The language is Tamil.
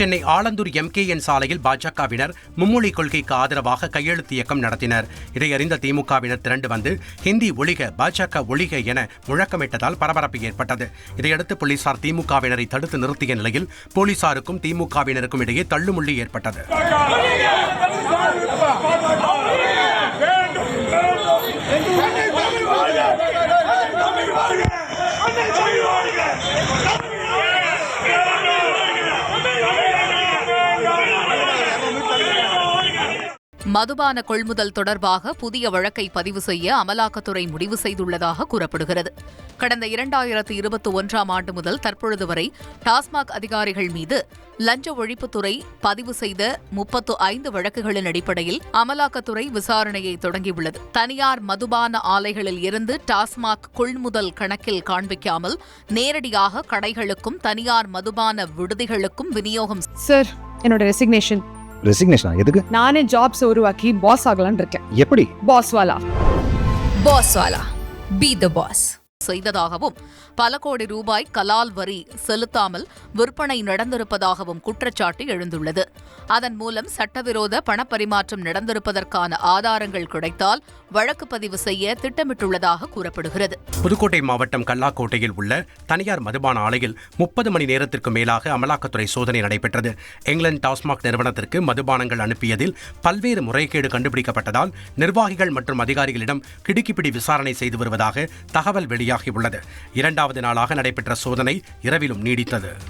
சென்னை ஆலந்தூர் எம்கேஎன் சாலையில் பாஜகவினர் மும்மொழி கொள்கைக்கு ஆதரவாக கையெழுத்து இயக்கம் நடத்தினர் இதை அறிந்த திமுகவினர் திரண்டு வந்து ஹிந்தி ஒழிக பாஜக ஒழிக என முழக்கமிட்டதால் பரபரப்பு ஏற்பட்டது இதையடுத்து போலீசார் திமுகவினரை தடுத்து நிறுத்திய நிலையில் போலீசாருக்கும் திமுகவினருக்கும் இடையே தள்ளுமுள்ளி ஏற்பட்டது மதுபான கொள்முதல் தொடர்பாக புதிய வழக்கை பதிவு செய்ய அமலாக்கத்துறை முடிவு செய்துள்ளதாக கூறப்படுகிறது. கடந்த இரண்டாயிரத்து இருபத்தி ஒன்றாம் ஆண்டு முதல் தற்பொழுது வரை டாஸ்மாக் அதிகாரிகள் மீது லஞ்ச ஒழிப்புத்துறை பதிவு செய்த முப்பத்து ஐந்து வழக்குகளின் அடிப்படையில் அமலாக்கத்துறை விசாரணையை தொடங்கியுள்ளது. தனியார் மதுபான ஆலைகளில் இருந்து டாஸ்மாக் கொள்முதல் கணக்கில் காண்பிக்காமல் நேரடியாக கடைகளுக்கும் தனியார் மதுபான விடுதிகளுக்கும் விநியோகம் சார் என்னோட ரெசிக்னேஷன் ரெசிக்னேஷனா எதுக்கு? நானே ஜாப்ஸ் உருவாக்கி பாஸ் ஆகலாம்னு இருக்கேன். எப்படி? பாஸ் வாலா. பாஸ் வாலா. பி த பாஸ் செய்ததாகவும் பல கோடி ரூபாய் கலால் வரி செலுத்தாமல் விற்பனை நடந்திருப்பதாகவும் குற்றச்சாட்டு எழுந்துள்ளது. அதன் மூலம் சட்டவிரோத பணப்பரிமாற்றம் நடந்திருப்பதற்கான ஆதாரங்கள் கிடைத்தால் வழக்கு பதிவு செய்ய திட்டமிட்டுள்ளதாக கூறப்படுகிறது. புதுக்கோட்டை மாவட்டம் கல்லாக்கோட்டையில் உள்ள தனியார் மதுபான ஆலையில் முப்பது மணி நேரத்திற்கு மேலாக அமலாக்கத்துறை சோதனை நடைபெற்றது. இங்கிலாந்து டாஸ்மாக் நிறுவனத்திற்கு மதுபானங்கள் அனுப்பியதில் பல்வேறு முறைகேடு கண்டுபிடிக்கப்பட்டதால் நிர்வாகிகள் மற்றும் அதிகாரிகளிடம் கிடுக்கிப்பிடி விசாரணை செய்து வருவதாக தகவல் வெளியே வெளியாகியுள்ளது. இரண்டாவது நாளாக நடைபெற்ற சோதனை இரவிலும் நீடித்தது.